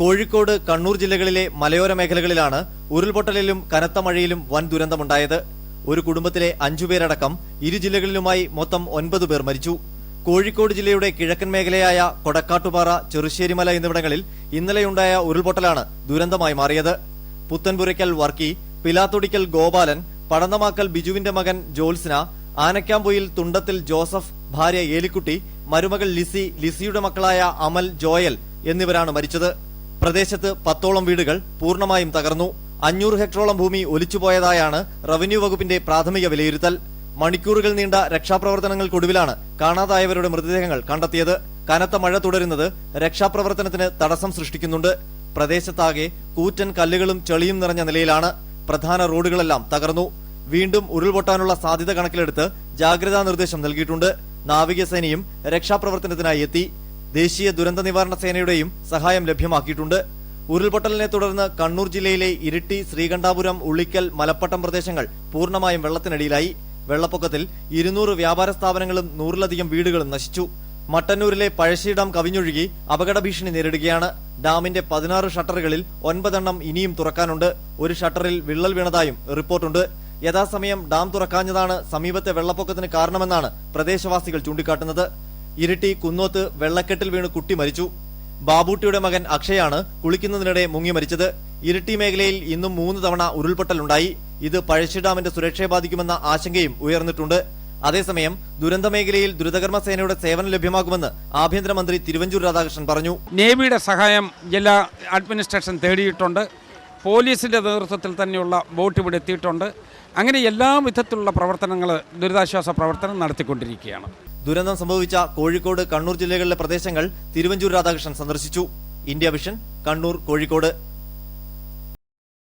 കോഴിക്കോട് കണ്ണൂർ ജില്ലകളിലെ മലയോര മേഖലകളിലാണ് ഉരുൾപൊട്ടലിലും കനത്ത മഴയിലും വൻ ദുരന്തമുണ്ടായത്. ഒരു കുടുംബത്തിലെ അഞ്ചുപേരടക്കം ഇരു ജില്ലകളിലുമായി മൊത്തം ഒൻപത് പേർ മരിച്ചു. കോഴിക്കോട് ജില്ലയുടെ കിഴക്കൻ മേഖലയായ കൊടക്കാട്ടുപാറ ചെറുശ്ശേരിമല എന്നിവിടങ്ങളിൽ ഇന്നലെയുണ്ടായ ഉരുൾപൊട്ടലാണ് ദുരന്തമായി മാറിയത്. പുത്തൻപുരയ്ക്കൽ വർക്കി പിലാത്തൊടിക്കൽ ഗോപാലൻ പടന്നമാക്കൽ ബിജുവിന്റെ മകൻ ജോത്സ്ന ആനക്കാമ്പൊയിൽ തുണ്ടത്തിൽ ജോസഫ് ഭാര്യ ഏലിക്കുട്ടി മരുമകൾ ലിസി ലിസിയുടെ മക്കളായ അമൽ ജോയൽ എന്നിവരാണ് മരിച്ചത്. പ്രദേശത്ത് പത്തോളം വീടുകൾ പൂർണമായും തകർന്നു. അഞ്ഞൂറ് ഹെക്ടറോളം ഭൂമി ഒലിച്ചുപോയതായാണ് റവന്യൂ വകുപ്പിന്റെ പ്രാഥമിക വിലയിരുത്തൽ. മണിക്കൂറുകൾ നീണ്ട രക്ഷാപ്രവർത്തനങ്ങൾക്കൊടുവിലാണ് കാണാതായവരുടെ മൃതദേഹങ്ങൾ കണ്ടെത്തിയത്. കനത്ത മഴ തുടരുന്നത് രക്ഷാപ്രവർത്തനത്തിന് തടസ്സം സൃഷ്ടിക്കുന്നുണ്ട്. പ്രദേശത്താകെ കൂറ്റൻ കല്ലുകളും ചെളിയും നിറഞ്ഞ നിലയിലാണ് പ്രധാന റോഡുകളെല്ലാം തകർന്നു. വീണ്ടും ഉരുൾപൊട്ടാനുള്ള സാധ്യത കണക്കിലെടുത്ത് ജാഗ്രതാ നിർദ്ദേശം നൽകിയിട്ടുണ്ട്. നാവികസേനയും രക്ഷാപ്രവർത്തനത്തിനായി എത്തി. ദേശീയ ദുരന്ത നിവാരണ സേനയുടെയും സഹായം ലഭ്യമാക്കിയിട്ടുണ്ട്. ഉരുൾപൊട്ടലിനെ തുടർന്ന് കണ്ണൂർ ജില്ലയിലെ ഇരിട്ടി ശ്രീകണ്ഠാപുരം ഉള്ളിക്കൽ മലപ്പട്ടം പ്രദേശങ്ങൾ പൂർണമായും വെള്ളത്തിനടിയിലായി. വെള്ളപ്പൊക്കത്തിൽ ഇരുന്നൂറ് വ്യാപാര സ്ഥാപനങ്ങളും നൂറിലധികം വീടുകളും നശിച്ചു. മട്ടന്നൂരിലെ പഴശ്ശി ഡാം കവിഞ്ഞൊഴുകി അപകട ഭീഷണി നേരിടുകയാണ്. ഡാമിന്റെ പതിനാറ് ഷട്ടറുകളിൽ ഒൻപതെണ്ണം ഇനിയും തുറക്കാനുണ്ട്. ഒരു ഷട്ടറിൽ വിള്ളൽ വീണതായും റിപ്പോർട്ടുണ്ട്. യഥാസമയം ഡാം തുറക്കാഞ്ഞതാണ് സമീപത്തെ വെള്ളപ്പൊക്കത്തിന് കാരണമെന്നാണ് പ്രദേശവാസികൾ ചൂണ്ടിക്കാട്ടുന്നത്. ഇരിട്ടി കുന്നോത്ത് വെള്ളക്കെട്ടിൽ വീണ് കുട്ടി മരിച്ചു. ബാബൂട്ടിയുടെ മകൻ അക്ഷയാണ് കുളിക്കുന്നതിനിടെ മുങ്ങി മരിച്ചത്. ഇരിട്ടി മേഖലയിൽ ഇന്നും മൂന്ന് തവണ ഉരുൾപൊട്ടലുണ്ടായി. ഇത് പഴശ്ശി ഡാമിന്റെ സുരക്ഷയെ ബാധിക്കുമെന്ന ആശങ്കയും ഉയർന്നിട്ടുണ്ട്. അതേസമയം ദുരന്ത മേഖലയിൽ ദ്രുതകർമ്മ സേനയുടെ സേവനം ലഭ്യമാകുമെന്ന് ആഭ്യന്തരമന്ത്രി തിരുവഞ്ചൂർ രാധാകൃഷ്ണൻ പറഞ്ഞു. നേവിയുടെ സഹായം ജില്ലാ അഡ്മിനിസ്ട്രേഷൻ തേടിയിട്ടുണ്ട്. പോലീസിന്റെ നേതൃത്വത്തിൽ തന്നെയുള്ള ബോട്ട് ഇവിടെ എത്തിയിട്ടുണ്ട്. അങ്ങനെ എല്ലാ വിധത്തിലുള്ള പ്രവർത്തനങ്ങൾ ദുരിതാശ്വാസ പ്രവർത്തനം നടത്തിക്കൊണ്ടിരിക്കുകയാണ്. ദുരന്തം സംഭവിച്ച കോഴിക്കോട് കണ്ണൂർ ജില്ലകളിലെ പ്രദേശങ്ങൾ തിരുവഞ്ചൂർ രാധാകൃഷ്ണൻ സന്ദർശിച്ചു. India vision Kannur Kozhikode.